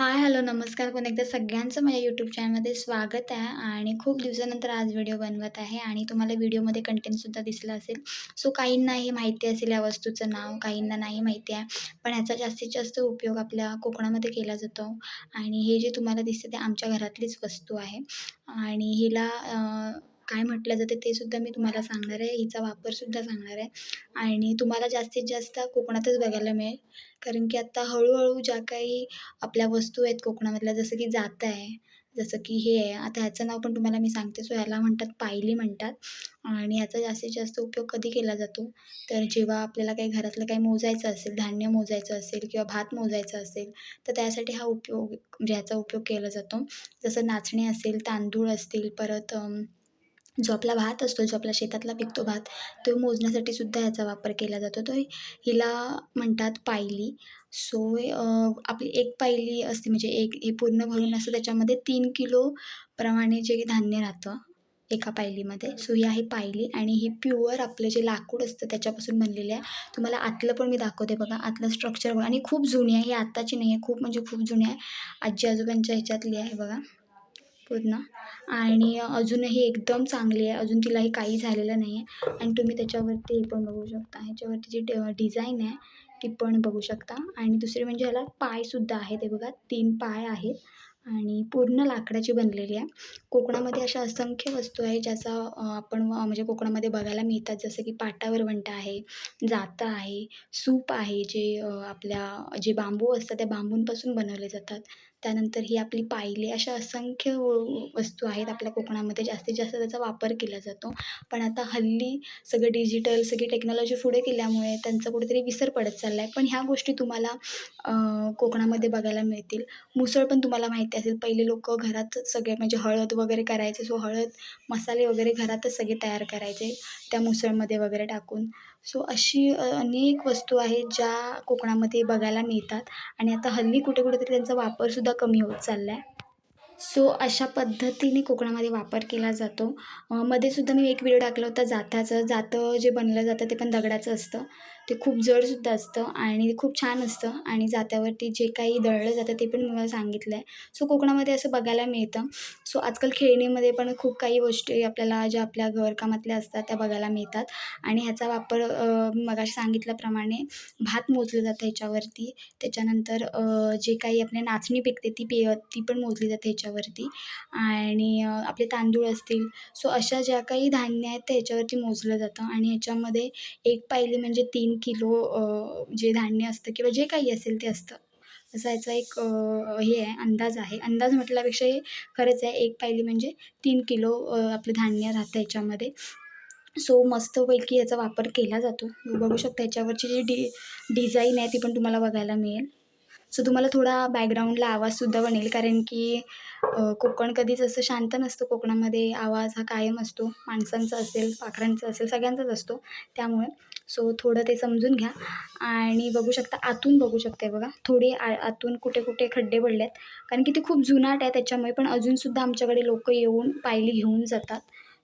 Hi hello नमस्कार पुन्हा एकदा सगळ्यांचं माझ्या यूट्यूब चॅनलमध्ये स्वागत आहे आणि खूप दिवसानंतर आज व्हिडिओ बनवत आहे आणि तुम्हाला व्हिडिओमध्ये कंटेंटसुद्धा दिसलं असेल. सो काहींना हे माहिती असेल या वस्तूचं नाव काहींना नाही माहिती आहे पण ह्याचा जास्तीत जास्त उपयोग आपल्या कोकणामध्ये केला जातो आणि हे जे तुम्हाला दिसतं ते आमच्या घरातलीच वस्तू आहे. आणि हिला काय म्हटलं जाते ते सुद्धा मी तुम्हाला सांगणार आहे. हिचा वापरसुद्धा सांगणार आहे. आणि तुम्हाला जास्तीत जास्त कोकणातच बघायला मिळेल. कारण की आत्ता हळूहळू ज्या काही आपल्या वस्तू आहेत कोकणामधल्या जसं की जात आहे जसं की हे आहे आता ह्याचं नाव पण तुम्हाला मी सांगते. सो ह्याला म्हणतात पायली म्हणतात. आणि ह्याचा जास्तीत जास्त उपयोग कधी केला जातो? तर जेव्हा आपल्याला काही घरातलं काही मोजायचं असेल धान्य मोजायचं असेल किंवा भात मोजायचं असेल तर त्यासाठी हा उपयोग म्हणजे ह्याचा उपयोग केला जातो. जसं नाचणी असेल तांदूळ असतील परत जो आपला भात असतो जो आपल्या शेतातला पिकतो भात तो मोजण्यासाठी सुद्धा याचा वापर केला जातो. तो हिला म्हणतात पायली. सो आपली एक पायली असते म्हणजे एक हे पूर्ण भरून असतं त्याच्यामध्ये तीन किलो प्रमाणे जे धान्य राहतं एका पायलीमध्ये. सो ही आहे पायली आणि ही प्युअर आपलं जे लाकूड असतं त्याच्यापासून बनलेली आहे तुम्हाला आतलं पण मी दाखवते बघा. आतलं स्ट्रक्चर बघा. आणि खूप जुनी आहे ही आत्ताची नाही आहे खूप म्हणजे खूप जुनी आहे. आजी आजोबांच्या ह्याच्यातली आहे बघा. पूर्ण आणि अजूनही एकदम चांगली आहे. अजून तिलाही काही झालेलं नाही आहे. आणि तुम्ही त्याच्यावरती हे पण बघू शकता. ह्याच्यावरती जी डिझाईन आहे ती पण बघू शकता. आणि दुसरी म्हणजे ह्याला पायसुद्धा आहे ते बघा तीन पाय आहेत. आणि पूर्ण लाकडाची बनलेली आहे. कोकणामध्ये अशा असंख्य वस्तू आहे ज्याचा आपण म्हणजे कोकणामध्ये बघायला मिळतात. जसं की पाटावर वंटा आहे जातं आहे सूप आहे जे आपल्या जे बांबू असतात त्या बांबूंपासून बनवले जातात. त्यानंतर ही आपली पायली अशा असंख्य वस्तू आहेत आपल्या कोकणामध्ये जास्तीत जास्त त्याचा वापर केला जातो. पण आता हल्ली सगळं डिजिटल सगळी टेक्नॉलॉजी पुढे केल्यामुळे त्यांचा कुठेतरी विसर पडत चालला आहे पण ह्या गोष्टी तुम्हाला कोकणामध्ये बघायला मिळतील. मुसळ पण तुम्हाला माहिती असेल पहिले लोक घरातच सगळे म्हणजे हळद वगैरे करायचे. सो हळद मसाले वगैरे घरातच सगळे तयार करायचे. त्या मुसळमध्ये वगैरे टाकून. सो अशी अनेक वस्तू आहेत ज्या कोकणामध्ये बघायला मिळतात. आणि आता हल्ली कुठे कुठेतरी त्यांचा वापरसुद्धा कमी होत चालला आहे सो अशा पद्धतीने कोकणामध्ये वापर केला जातो. मध्ये सुद्धा मी एक व्हिडिओ टाकला होता जाताचं. जातं जे बनलं जातं ते पण दगडाचं असतं. ते खूप जडसुद्धा असतं आणि ते खूप छान असतं आणि जात्यावरती जे काही दळलं जातं ते पण मला सांगितलं आहे. सो कोकणामध्ये असं बघायला मिळतं. सो आजकाल खेळणीमध्ये पण खूप काही गोष्टी आपल्याला ज्या आपल्या घरकामातल्या असतात त्या बघायला मिळतात. आणि ह्याचा वापर मगाशी सांगितल्याप्रमाणे भात मोजलं जातं ह्याच्यावरती. त्याच्यानंतर जे काही आपल्या नाचणी पिकते ती पे ती पण मोजली जाते ह्याच्यावरती. आणि आपले तांदूळ असतील. सो अशा ज्या काही धान्य आहेत त्याच्यावरती ह्याच्यावरती मोजलं जातं. आणि ह्याच्यामध्ये एक पायली म्हणजे तीन किलो जे धान्य असतं किंवा जे काही असेल ते असतं. असा याचा एक हे आहे अंदाज आहे. अंदाज म्हटल्यापेक्षा हे खरंच आहे. एक पायली म्हणजे तीन किलो आपलं धान्य राहतं याच्यामध्ये. सो मस्तपैकी याचा वापर केला जातो. बघू शकता याच्यावरची जी डी डिझाईन आहे ती पण तुम्हाला बघायला मिळेल. सो तुम्हाला थोडा बॅकग्राऊंडला आवाजसुद्धा बनेल. कारण की कोकण कधीच असं शांत नसतं. कोकणामध्ये आवाज हा कायम असतो. माणसांचा असेल पाखरांचा असेल सगळ्यांचाच असतो. त्यामुळे सो थोडं ते समजून घ्या. आणि बघू शकता आतून बघू शकते बघा. थोडी आ आतून कुठे कुठे खड्डे पडले आहेत कारण की ते खूप जुनाट आहे त्याच्यामुळे पण अजूनसुद्धा आमच्याकडे लोक येऊन पायली घेऊन जातात.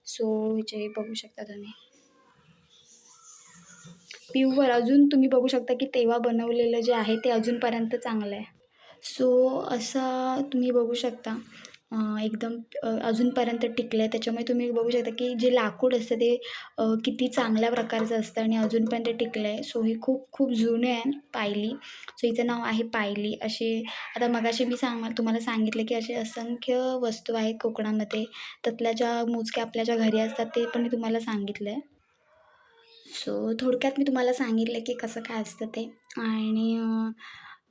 सो जे बघू शकता तुम्ही. प्युअर अजून तुम्ही बघू शकता की तेव्हा बनवलेलं जे आहे ते अजूनपर्यंत चांगलं आहे. सो असा तुम्ही बघू शकता. एकदम अजूनपर्यंत टिकलं आहे त्याच्यामुळे तुम्ही बघू शकता की जे लाकूड असतं ते किती चांगल्या प्रकारचं असतं आणि अजूनपर्यंत टिकलं आहे सो हे खूप खूप जुने आहे पायली. सो हिचं नाव आहे पायली. असे आता मगाशी मी सांग तुम्हाला सांगितलं की असे असंख्य वस्तू आहेत कोकणामध्ये. त्यातल्या ज्या मोजक्या आपल्या ज्या घरी असतात ते पण मी तुम्हाला सांगितलं आहे सो थोडक्यात मी तुम्हाला सांगितलं की कसं काय असतं ते. आणि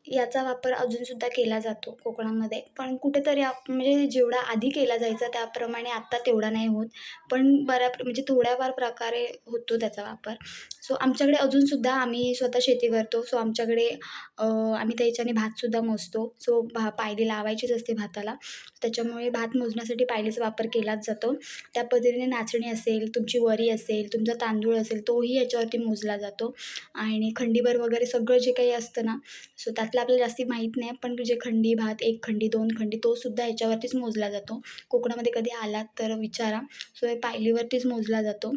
याचा वापर अजूनसुद्धा केला जातो कोकणामध्ये. पण कुठेतरी आप म्हणजे जेवढा आधी केला जायचा त्याप्रमाणे आत्ता तेवढा नाही होत. पण बऱ्या म्हणजे थोड्याफार प्रकारे होतो त्याचा वापर. सो आमच्याकडे अजूनसुद्धा आम्ही स्वतः शेती करतो. सो आमच्याकडे आम्ही त्याच्याने भातसुद्धा मोजतो. सो भा पायली लावायचीच असते भाताला. त्याच्यामुळे भात मोजण्यासाठी पायलीचा वापर केलाच जातो. त्या पद्धतीने नाचणी असेल तुमची वरी असेल तुमचा तांदूळ असेल तोही याच्यावरती मोजला जातो. आणि खंडीभर वगैरे सगळं जे काही असतं ना सो त्यात त्यातलं आपल्याला जास्ती माहीत नाही पण जे खंडी भात एक खंडी दोन खंडी तो सुद्धा ह्याच्यावरतीच मोजला जातो. कोकणामध्ये कधी आलात तर विचारा. सो हे पायलीवरतीच मोजला जातो.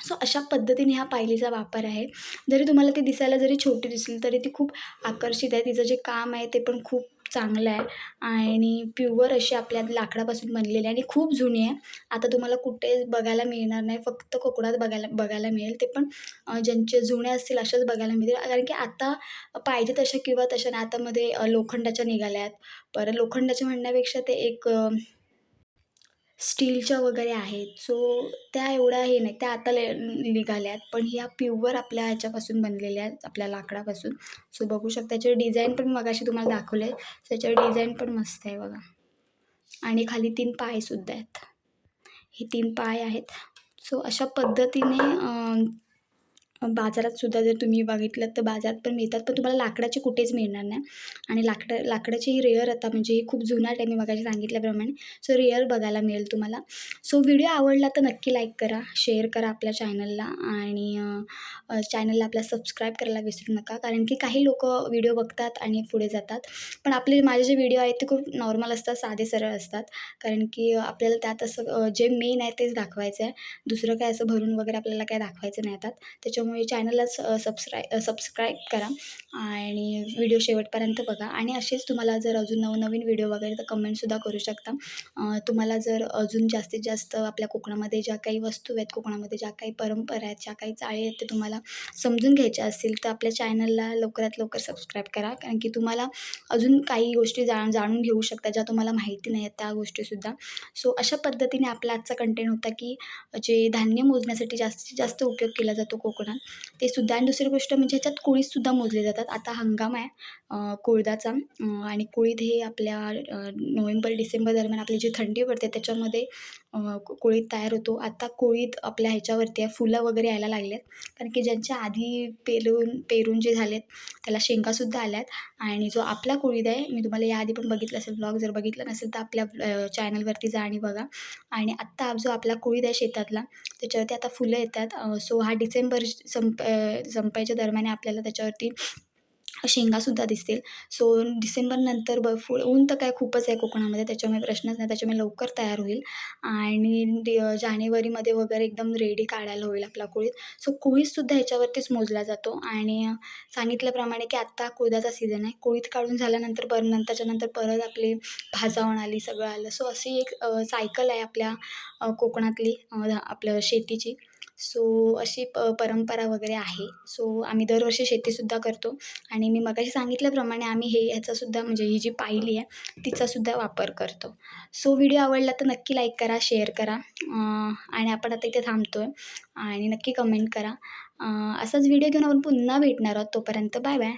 सो अशा पद्धतीने ह्या पायलीचा वापर आहे. जरी तुम्हाला ती दिसायला जरी छोटी दिसली तरी ती खूप आकर्षित आहे. तिचं जे काम आहे ते पण खूप चांगलं आहे. आणि प्युअर अशी आपल्या लाकडापासून बनलेली आहे आणि खूप जुनी आहे. आता तुम्हाला कुठे बघायला मिळणार नाही. फक्त कोकणात बघायला बघायला मिळेल ते पण ज्यांचे जुने असतील अशाच बघायला मिळतील. कारण की आता पाहिजे तशा किंवा तशा आतामध्ये लोखंडाच्या निघाल्या आहेत. परत लोखंडाच्या म्हणण्यापेक्षा ते एक स्टीलच्या वगैरे आहेत. सो त्या एवढ्या हे नाही. त्या आता ले निघाल्या आहेत पण ह्या प्युअर आपल्या ह्याच्यापासून बनलेल्या आहेत आपल्या लाकडापासून. सो बघू शकता त्याच्यावर डिझाईन पण मगाशी तुम्हाला दाखवले त्याच्यावर डिझाईन पण मस्त आहे बघा. आणि खाली तीन पायसुद्धा आहेत. हे तीन पाय आहेत. सो अशा पद्धतीने बाजारात सुद्धा जर तुम्ही बघितलं तर बाजारात पण मिळतात पण तुम्हाला लाकडाचे कुठेच मिळणार नाही. आणि लाकडं लाकडाची ही रेअर आता म्हणजे ही खूप जुनाट आहे मी बघायची सांगितल्याप्रमाणे. सो रेअर बघायला मिळेल तुम्हाला. सो व्हिडिओ आवडला तर नक्की लाईक करा शेअर करा आपल्या चॅनलला आणि चॅनलला आपल्या सबस्क्राईब करायला विसरू नका. कारण की काही लोक व्हिडिओ बघतात आणि पुढे जातात. पण आपले माझे जे व्हिडिओ आहेत ते खूप नॉर्मल असतात साधे सरळ असतात. कारण की आपल्याला त्यात असं जे मेन आहे तेच दाखवायचं आहे दुसरं काय असं भरून वगैरे आपल्याला काय दाखवायचं नाही येतात त्याच्यामुळे चॅनलला स सबस्क्राय सबस्क्राईब करा आणि व्हिडिओ शेवटपर्यंत बघा. आणि असेच तुम्हाला जर अजून नवनवीन व्हिडिओ वगैरे तर कमेंटसुद्धा करू शकता. तुम्हाला जर अजून जास्तीत जास्त आपल्या कोकणामध्ये ज्या काही वस्तू आहेत कोकणामध्ये ज्या काही परंपरा आहेत ज्या काही चाळी आहेत ते तुम्हाला समजून घ्यायच्या असतील तर आपल्या चॅनलला लवकरात लवकर सबस्क्राईब करा. कारण की तुम्हाला अजून काही गोष्टी जाण जाणून घेऊ शकता ज्या तुम्हाला माहिती नाही आहेत त्या गोष्टीसुद्धा. सो अशा पद्धतीने आपला आजचा कंटेंट होता की जे धान्य मोजण्यासाठी जास्तीत जास्त उपयोग केला जातो कोकणात ते सुद्धा आणि दुसरी गोष्ट म्हणजे ह्याच्यात कुळीतसुद्धा मोजले जातात. आता हंगाम आहे कुळदाचा आणि कुळीत हे आपल्या नोव्हेंबर डिसेंबर दरम्यान आपली जी थंडी पडते त्याच्यामध्ये कुळीत तयार होतो. आता कुळीत आपल्या ह्याच्यावरती आहे. फुलं वगैरे यायला लागलेत. कारण की ज्यांच्या आधी पेरून पेरून जे झालेत त्याला शेंगासुद्धा आल्यात. आणि जो आपला कुळीत आहे मी तुम्हाला याआधी पण बघितलं असेल ब्लॉग जर बघितला नसेल तर आपल्या चॅनलवरती जा आणि बघा. आणि आत्ता जो आपला कुळीत आहे शेतातला त्याच्यावरती आता फुलं येतात. सो हा डिसेंबर संप संपायच्या दरम्यान आपल्याला त्याच्यावरती शेंगासुद्धा दिसतील सो डिसेंबरनंतर ब फुल ऊन तर काय खूपच आहे कोकणामध्ये त्याच्यामुळे प्रश्नच नाही त्याच्यामुळे लवकर तयार होईल. आणि डि जानेवारीमध्ये वगैरे एकदम रेडी काढायला होईल आपला कुळीत. सो कुळीतसुद्धा ह्याच्यावरतीच मोजला जातो. आणि सांगितल्याप्रमाणे की आत्ता कुळदाचा सीझन आहे. कुळीत काढून झाल्यानंतर पर नंतरच्या परत आपली भाजावण आली सगळं आलं. सो अशी एक सायकल आहे आपल्या कोकणातली आपलं शेतीची. सो अशी प परंपरा वगैरे आहे. सो आम्ही दरवर्षी शेतीसुद्धा करतो. आणि मी मगाशी सांगितल्याप्रमाणे आम्ही हे ह्याचासुद्धा म्हणजे ही जी पायली आहे तिचासुद्धा वापर करतो. सो व्हिडिओ आवडला तर नक्की लाईक करा शेअर करा. आणि आपण आता इथे थांबतो आहे आणि नक्की कमेंट करा. असाच व्हिडिओ घेऊन आपण पुन्हा भेटणार आहोत. तोपर्यंत बाय बाय